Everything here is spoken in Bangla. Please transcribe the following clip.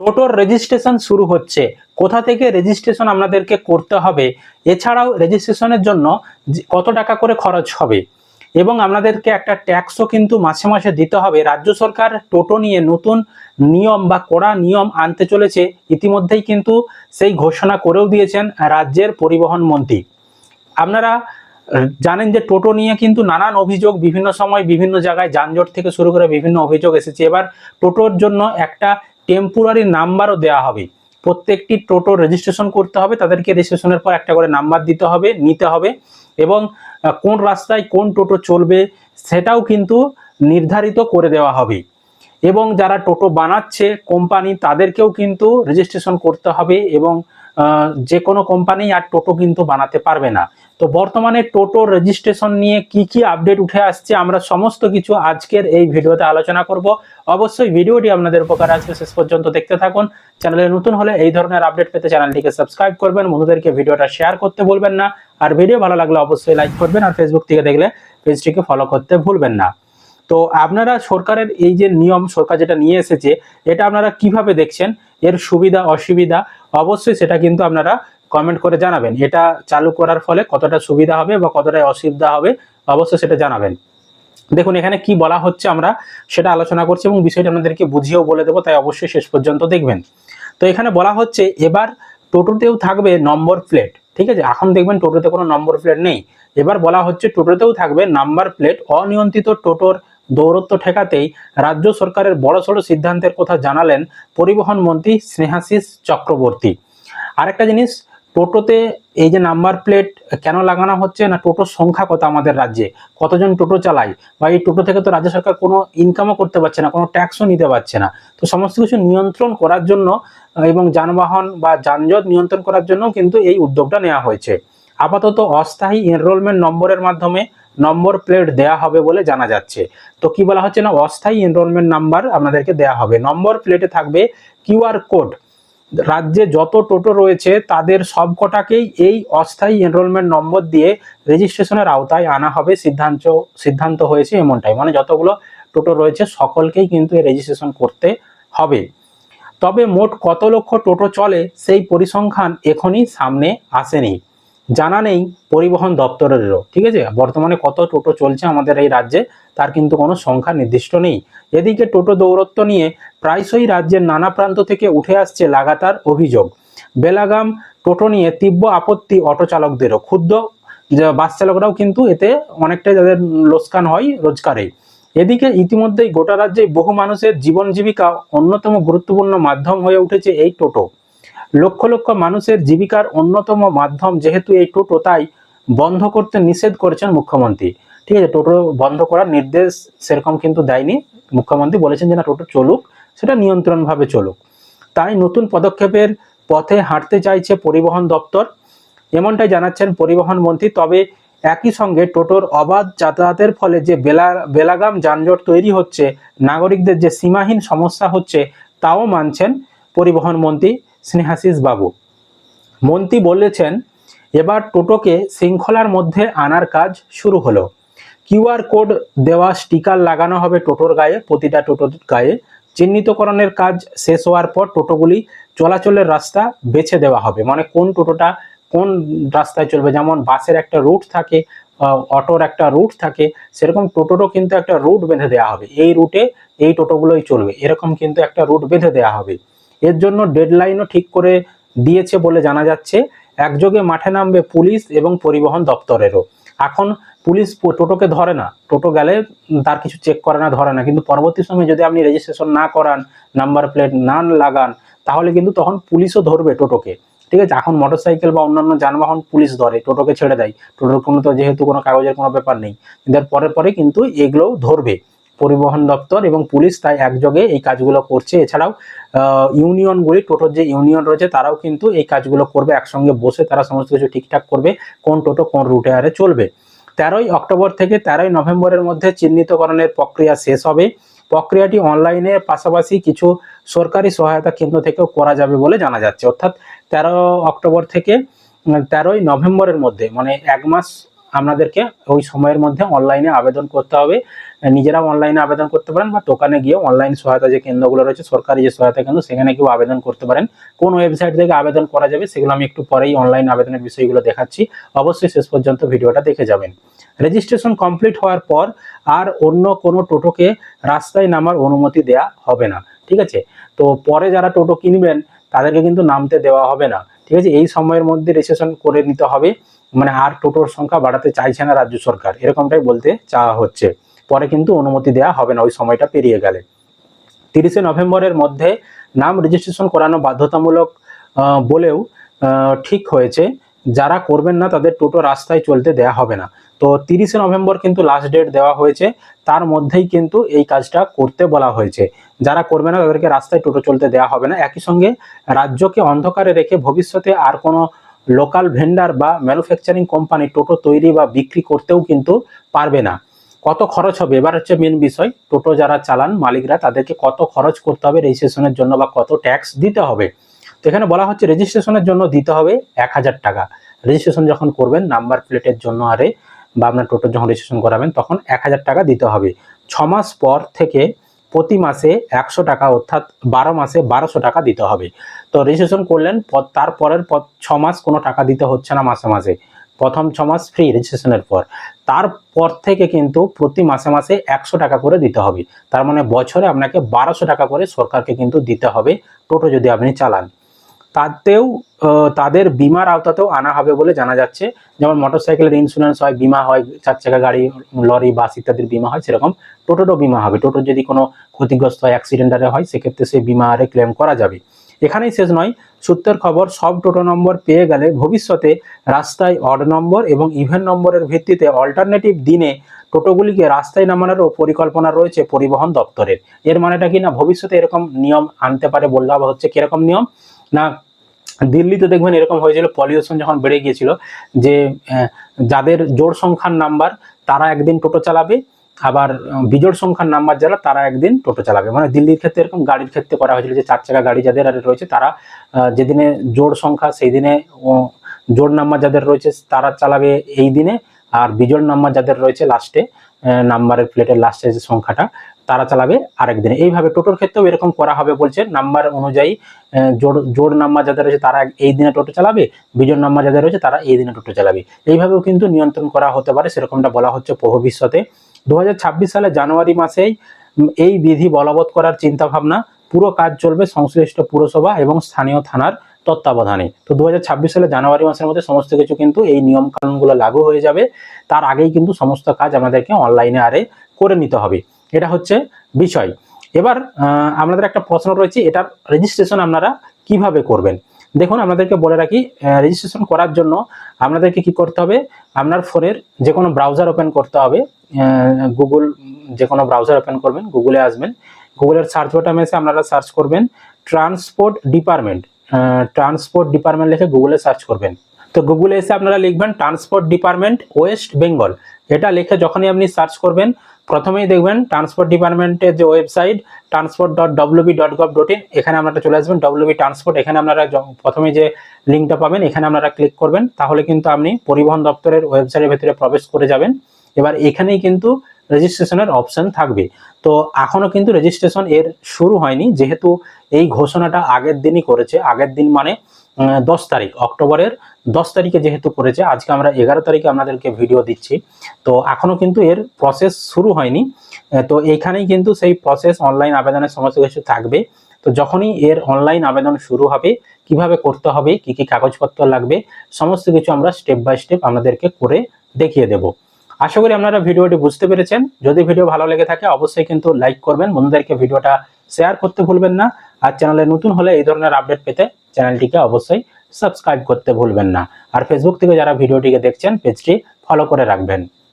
টোটোর রেজিস্ট্রেশন শুরু হচ্ছে। কোথা থেকে রেজিস্ট্রেশন আপনাদেরকে করতে হবে? এছাড়াও রেজিস্ট্রেশনের জন্য কত টাকা করে খরচ হবে? এবং আপনাদেরকে একটা ট্যাক্সও কিন্তু মাসে মাসে দিতে হবে। রাজ্য সরকার টোটো নিয়ে নতুন নিয়ম বা কড়া নিয়ম আনতে চলেছে। ইতিমধ্যেই কিন্তু সেই ঘোষণা করেও দিয়েছেন রাজ্যের পরিবহন মন্ত্রী। আপনারা জানেন যে টোটো নিয়ে কিন্তু নানান অভিযোগ বিভিন্ন সময় বিভিন্ন জায়গায় যানজট থেকে শুরু করে বিভিন্ন অভিযোগ এসেছে। এবার টোটোর জন্য একটা টেম্পোরারি নাম্বারও দেওয়া হবে। প্রত্যেকটি টোটো রেজিস্ট্রেশন করতে হবে, তাদেরকে রেজিস্ট্রেশনের পর একটা করে নাম্বার দিতে হবে, নিতে হবে এবং কোন রাস্তায় কোন টোটো চলবে সেটাও কিন্তু নির্ধারিত করে দেওয়া হবে। এবং যারা টোটো বানাচ্ছে কোম্পানি তাদেরকেও কিন্তু রেজিস্ট্রেশন করতে হবে এবং যে কোনো কোম্পানি আর টোটো কিন্তু বানাতে পারবে না। তো বর্তমানে টোটো রেজিস্ট্রেশন নিয়ে কি কি আপডেট উঠে আসছে, আমরা সমস্ত কিছু আজকের এই ভিডিওতে আলোচনা করব। অবশ্যই ভিডিওটি আপনাদের উপকার আসবে, শেষ পর্যন্ত দেখতে থাকুন। চ্যানেলে নতুন হলে এই ধরনের আপডেট পেতে চ্যানেলটিকে সাবস্ক্রাইব করবেন, বন্ধুদেরকে ভিডিওটা শেয়ার করতে ভুলবেন না। আর ভিডিও ভালো লাগলে অবশ্যই লাইক করবেন আর ফেসবুক থেকে দেখলে পেজটিকে ফলো করতে ভুলবেন না। তো আপনারা সরকারের এই যে নিয়ম, সরকার যেটা নিয়ে এসেছে, এটা আপনারা কীভাবে দেখছেন? এর সুবিধা, অসুবিধা? অবশ্যই সেটা কিন্তু আপনারা কমেন্ট করে জানাবেন। এটা চালু করার ফলে কতটা সুবিধা হবে বা কতটা অসুবিধা হবে অবশ্যই সেটা জানাবেন। দেখুন, এখানে কি বলা হচ্ছে আমরা সেটা আলোচনা করছি এবং বিষয়টা আপনাদেরকে বুঝিয়েও বলে দেবো, তাই অবশ্যই শেষ পর্যন্ত দেখবেন। তো এখানে বলা হচ্ছে, এবার টোটোতেও থাকবে নম্বর প্লেট, ঠিক আছে? এখন দেখবেন টোটোতে কোনো নম্বর প্লেট নেই। এবার বলা হচ্ছে, টোটোতেও থাকবে নাম্বার প্লেট। অনিয়ন্ত্রিত টোটোর দৌরত্ব ঠেকাতেই রাজ্য সরকারের বড়সড় সিদ্ধান্তের কথা জানালেন পরিবহন মন্ত্রী স্নেহাশিস চক্রবর্তী। আরেকটা জিনিস টোটোতে এই যে নাম্বার প্লেট কেন লাগানো হচ্ছে না, টোটোর সংখ্যা কত আমাদের রাজ্যে? কতজন টোটো চালায়? বা এই টোটো থেকে তো রাজ্য সরকার কোনো ইনকামও করতে পারছে না, কোনো ট্যাক্সও নিতে পারছে না। তো সমস্ত কিছু নিয়ন্ত্রণ করার জন্য, এবং যানবাহন বা যানজট নিয়ন্ত্রণ করার জন্য কিন্তু এই উদ্যোগটা নেওয়া হয়েছে। আপাতত অস্থায়ী এনরোলমেন্ট নম্বরের মাধ্যমে নম্বর প্লেট দেয়া হবে বলে জানা যাচ্ছে। তো কি বলা হচ্ছে না? অস্থায়ী এনরোলমেন্ট নাম্বার আপনাদেরকে দেয়া হবে। নম্বর প্লেটে থাকবে কিউআর কোড। রাজ্যে যত টোটো রয়েছে, তাদের সবকটাকেই এই অস্থায়ী এনরোলমেন্ট নম্বর দিয়ে রেজিস্ট্রেশনের আওতায় আনা হবে। সিদ্ধান্ত সিদ্ধান্ত হয়েছে এমনটাই। মানে যতগুলো টোটো রয়েছে, সকলকেই কিন্তু রেজিস্ট্রেশন করতে হবে। তবে মোট কত লক্ষ টোটো চলে, সেই পরিসংখ্যান এখনই সামনে আসেনি। জানা নেই পরিবহন দপ্তরেরও, ঠিক আছে? বর্তমানে কত টোটো চলছে আমাদের এই রাজ্যে, তার কিন্তু কোনো সংখ্যা নির্দিষ্ট নেই। এদিকে টোটো দৌরত্ব নিয়ে প্রায়শই রাজ্যের নানা প্রান্ত থেকে উঠে আসছে লাগাতার অভিযোগ। বেলাগাম টোটো নিয়ে তীব্র আপত্তি অটো চালকদেরও ক্ষুদ্র বাস চালকরাও কিন্তু এতে অনেকটাই তাদের লোকসান হয় রোজগারে। এদিকে ইতিমধ্যেই গোটা রাজ্যে বহু মানুষের জীবন জীবিকা অন্যতম গুরুত্বপূর্ণ মাধ্যম হয়ে উঠেছে এই টোটো। লক্ষ লক্ষ মানুষের জীবিকার অন্যতম মাধ্যম যেহেতু এই টোটো, তাই বন্ধ করতে নিষেধ করেছেন মুখ্যমন্ত্রী। ঠিক আছে, টোটো বন্ধ করার নির্দেশ সেরকম কিন্তু দেয়নি। মুখ্যমন্ত্রী বলেছেন যে না, টোটো চলুক, সেটা নিয়ন্ত্রণভাবে চলুক। তাই নতুন পদক্ষেপের পথে হাঁটতে চাইছে পরিবহন দপ্তর। এমনটাই জানাচ্ছেন পরিবহন মন্ত্রী। তবে একই সঙ্গে টোটোর অবাধ যাতায়াতের ফলে যে বেলা, বেলাগাম যানজট তৈরি হচ্ছে, নাগরিকদের যে সীমাহীন সমস্যা হচ্ছে, তাও মানছেন পরিবহন মন্ত্রী। স্নেহাশিস বাবু। মন্ত্রী বলেছেন, এবার টোটোকে শৃঙ্খলার মধ্যে আনার কাজ শুরু হলো। কিউআর কোড দেওয়া স্টিকার লাগানো হবে টোটোর গায়ে, প্রতিটা টোটোর গায়ে। চিহ্নিতকরণের কাজ শেষ হওয়ার পর টোটোগুলি চলাচলের রাস্তা বেছে দেওয়া হবে। মানে কোন টোটোটা কোন রাস্তায় চলবে? যেমন বাসের একটা রুট থাকে অটোর একটা রুট থাকে, সেরকম টোটোরও কিন্তু একটা রুট বেঁধে দেওয়া হবে। এই রুটে এই টোটোগুলোই চলবে। এরকম কিন্তু একটা রুট বেঁধে দেওয়া হবে। এর জন্য ডেডলাইনও ঠিক করে দিয়েছে বলে জানা যাচ্ছে। একযোগে মাঠে নামবে পুলিশ এবং পরিবহন দপ্তরেরও। এখন পুলিশ টোটোকে ধরে না। টোটো গেলে তার কিছু চেক করে না, ধরে না। কিন্তু পরবর্তী সময়ে যদি আপনি রেজিস্ট্রেশন না করান নাম্বার প্লেট না লাগান, তাহলে কিন্তু তখন পুলিশও ধরবে টোটোকে। ঠিক আছে? এখন মোটরসাইকেল বা অন্যান্য যানবাহন পুলিশ ধরে, টোটোকে ছেড়ে দেয়। টোটোর কোনো তো যেহেতু কোনো কাগজের কোনো ব্যাপার নেই। পরে পরে কিন্তু এগুলোও ধরবে। পরিবহন দপ্তর এবং পুলিশ তাই একযোগে এই কাজগুলো করছে। এছাড়াও ইউনিয়নগুলি টোটোর যে ইউনিয়ন রয়েছে, তারাও কিন্তু এই কাজগুলো করবে, একসঙ্গে বসে তারা সমস্ত কিছু ঠিকঠাক করবে, কোন টোটো কোন রুটে আরে চলবে। তেরোই অক্টোবর থেকে তেরোই নভেম্বরের মধ্যে চিহ্নিতকরণের প্রক্রিয়া শেষ হবে। প্রক্রিয়াটি অনলাইনে পাশাপাশি কিছু সরকারি সহায়তা কেন্দ্র থেকেও করা যাবে বলে জানা যাচ্ছে। অর্থাৎ, তেরো অক্টোবর থেকে, তেরোই নভেম্বরের মধ্যে মানে এক মাস আপনাদেরকে ওই সময়ের মধ্যে অনলাইনে আবেদন করতে হবে। নিজেরাও অনলাইনে আবেদন করতে পারেন বা দোকানে গিয়ে অনলাইন সহায়তা যে কেন্দ্রগুলো রয়েছে, সরকারি যে সহায়তা কেন্দ্র, সেখানে কেউ আবেদন করতে পারেন। কোন ওয়েবসাইট থেকে আবেদন করা যাবে সেগুলো আমি একটু পরেই অনলাইন আবেদনের বিষয়গুলো দেখাচ্ছি। অবশ্যই শেষ পর্যন্ত ভিডিওটা দেখে যাবেন। রেজিস্ট্রেশন কমপ্লিট হওয়ার পর আর অন্য কোনো টোটোকে রাস্তায় নামার অনুমতি দেয়া হবে না, ঠিক আছে? তো পরে যারা টোটো কিনবেন, তাদেরকে কিন্তু নামতে দেওয়া হবে না, ঠিক আছে? এই সময়ের মধ্যে রেজিস্ট্রেশন করে নিতে হবে। মানে আর টোটোর সংখ্যা বাড়াতে চাইছে না রাজ্য সরকার। এরকমটাই বলতে চাওয়া হচ্ছে। পরে কিন্তু অনুমতি দেওয়া হবে না, ওই সময়টা পেরিয়ে গেলে। তিরিশে নভেম্বরের মধ্যে নাম রেজিস্ট্রেশন করানো বাধ্যতামূলক বলেও ঠিক হয়েছে। যারা করবেন না, তাদের টোটো রাস্তায় চলতে দেয়া হবে না। তো তিরিশে নভেম্বর কিন্তু লাস্ট ডেট দেওয়া হয়েছে। তার মধ্যেই কিন্তু এই কাজটা করতে বলা হয়েছে। যারা করবে না, তাদেরকে রাস্তায় টোটো চলতে দেওয়া হবে না। একই সঙ্গে রাজ্যকে অন্ধকারে রেখে ভবিষ্যতে আর কোনো লোকাল ভেন্ডার বা ম্যানুফ্যাকচারিং কোম্পানি টোটো তৈরি বা বিক্রি করতেও কিন্তু পারবে না। কত খরচ হবে? এবার হচ্ছে মেন বিষয়, টোটো যারা চালান মালিকরা তাদেরকে কত খরচ করতে হবে রেজিস্ট্রেশনের জন্য বা কত ট্যাক্স দিতে হবে? তো এখানে বলা হচ্ছে রেজিস্ট্রেশনের জন্য দিতে হবে এক হাজার টাকা। রেজিস্ট্রেশন যখন করবেন, নাম্বার প্লেটের জন্য আরে বা আপনার টোটো যখন রেজিস্ট্রেশন করাবেন, তখন এক হাজার টাকা দিতে হবে। ছ মাস পর থেকে প্রতি মাসে একশো টাকা, অর্থাৎ বারো মাসে বারোশো টাকা দিতে হবে। তো রেজিস্ট্রেশন করলেন তারপরের ছ মাস কোনো টাকা দিতে হচ্ছে না মাসে মাসে। প্রথম ছ মাস ফ্রি রেজিস্ট্রেশনের পর। তারপর থেকে কিন্তু প্রতি মাসে মাসে একশো টাকা করে দিতে হবে। তার মানে বছরে আপনাকে বারোশো টাকা করে সরকারকে কিন্তু দিতে হবে। টোটো যদি আপনি চালান। তাতেও তাদের বিমার আওতাতেও আনা হবে বলে জানা যাচ্ছে। যেমন মোটরসাইকেলের ইন্স্যুরেন্স হয়, বিমা হয়, চার চাকা গাড়ি লরি বাস ইত্যাদির বিমা হয়, সেরকম টোটোরও বিমা হবে। টোটোর যদি কোনো ক্ষতিগ্রস্ত হয় অ্যাক্সিডেন্টারে হয়, সেক্ষেত্রে সেই বিমা আরে ক্লেম করা যাবে। এখানেই শেষ নয়, সূত্রের খবর সব টোটো নম্বর পেয়ে গেলে ভবিষ্যতে রাস্তায় অড নম্বর এবং ইভেন নম্বরের ভিত্তিতে অল্টারনেটিভ দিনে টোটোগুলিকে রাস্তায় নামানোরও পরিকল্পনা রয়েছে পরিবহন দপ্তরের। এর মানেটা কি না? ভবিষ্যতে এরকম নিয়ম আনতে পারে বললে হচ্ছে কীরকম নিয়ম? না, দিল্লিতে দেখবেন এরকম হয়েছিল পলিউশন যখন বেড়ে গিয়েছিল, যে যাদের জোড় সংখ্যার নাম্বার, তারা একদিন টোটো চালাবে, আবার, বিজোড় সংখ্যার নাম্বার যারা, তারা একদিন টোটো চালাবে। মানে দিল্লির ক্ষেত্রে এরকম গাড়ির ক্ষেত্রে করা হয়েছিল যে, চার চাকা গাড়ি যাদের আর রয়েছে, তারা যেদিনে জোড় সংখ্যা সেই দিনে জোড় নাম্বার যাদের রয়েছে, তারা চালাবে এই দিনে, আর বিজোড় নাম্বার যাদের রয়েছে লাস্টে নাম্বারের প্লেটের লাস্টে যে সংখ্যাটা তারা চালাবে আরেক দিনে। এইভাবে টোটোর ক্ষেত্রেও এরকম করা হবে বলছে। নাম্বার অনুযায়ী জোড় জোড় নাম্বার যাদের রয়েছে তারা এই দিনে টোটো চালাবে বিজোড় নাম্বার যাদের রয়েছে তারা এই দিনে টোটো চালাবে। এইভাবেও কিন্তু নিয়ন্ত্রণ করা হতে পারে, সেরকমটা বলা হচ্ছে ভবিষ্যতে দু হাজার ছাব্বিশ সালে জানুয়ারি মাসেই এই বিধি বলবৎ করার চিন্তা ভাবনা পুরো কাজ চলবে সংশ্লিষ্ট পুরসভা এবং স্থানীয় থানার তত্ত্বাবধানে। তো দু হাজার ছাব্বিশ সালে জানুয়ারি মাসের মধ্যে সমস্ত কিছু কিন্তু এই নিয়ম কানুনগুলো লাগু হয়ে যাবে। তার আগেই কিন্তু সমস্ত কাজ আমাদেরকে অনলাইনে আরে করে নিতে হবে। এটা হচ্ছে বিষয়। এবার আমাদের একটা প্রশ্ন রয়েছে, এটার রেজিস্ট্রেশন আপনারা কীভাবে করবেন? দেখুন, আপনাদেরকে বলে রাখি রেজিস্ট্রেশন করার জন্য আপনাদেরকে কি করতে হবে? আপনার ফোনের যে কোনো ব্রাউজার ওপেন করতে হবে। গুগল যে কোনো ব্রাউজার ওপেন করবেন গুগলে আসবেন। গুগলের সার্চ বাটনে এসে আপনারা সার্চ করবেন ট্রান্সপোর্ট ডিপার্টমেন্ট ট্রান্সপোর্ট ডিপার্টমেন্ট লিখে গুগলে সার্চ করবেন। তো গুগলে এসে আপনারা লিখবেন ট্রান্সপোর্ট ডিপার্টমেন্ট ওয়েস্ট বেঙ্গল এটা লিখে যখনই আপনি সার্চ করবেন প্রথমেই দেখবেন ট্রান্সপোর্ট ডিপার্টমেন্টের যে website transport dot WB dot gov dot in এখানে আপনারা চলে আসবেন ডব্লিউবি ট্রান্সপোর্ট এখানে আপনারা প্রথমে যে লিঙ্কটা পাবেন, এখানে আপনারা ক্লিক করবেন, তাহলে কিন্তু আপনি পরিবহন দপ্তরের ওয়েবসাইটের ভেতরে প্রবেশ করে যাবেন। এবার এখানেই কিন্তু রেজিস্ট্রেশনের অপশন থাকবে। তো এখনও কিন্তু রেজিস্ট্রেশন এর শুরু হয়নি, যেহেতু এই ঘোষণাটা আগের দিনই করেছে, আগের দিন মানে দশ তারিখ, অক্টোবরের দশ তারিখে যেহেতু করেছে আজকে আমরা এগারো তারিখে আপনাদেরকে ভিডিও দিচ্ছি। তো এখনও কিন্তু এর প্রসেস শুরু হয়নি। তো এইখানেই কিন্তু সেই প্রসেস অনলাইন আবেদনের সমস্ত কিছু থাকবে। তো যখনই এর অনলাইন আবেদন শুরু হবে, কীভাবে করতে হবে, কি কি কাগজপত্র লাগবে, সমস্ত কিছু আমরা স্টেপ বাই স্টেপ আপনাদেরকে করে দেখিয়ে দেব। আশা করি আপনারা ভিডিওটি বুঝতে পেরেছেন। যদি ভিডিও ভালো লেগে থাকে, অবশ্যই কিন্তু লাইক করবেন। বন্ধুদেরকে ভিডিওটা শেয়ার করতে ভুলবেন না। আর চ্যানেলে নতুন হলে এই ধরনের আপডেট পেতে চ্যানেলটিকে অবশ্যই সাবস্ক্রাইব করতে ভুলবেন না। আর ফেসবুক থেকে যারা ভিডিওটিকে দেখছেন পেজটি ফলো করে রাখবেন।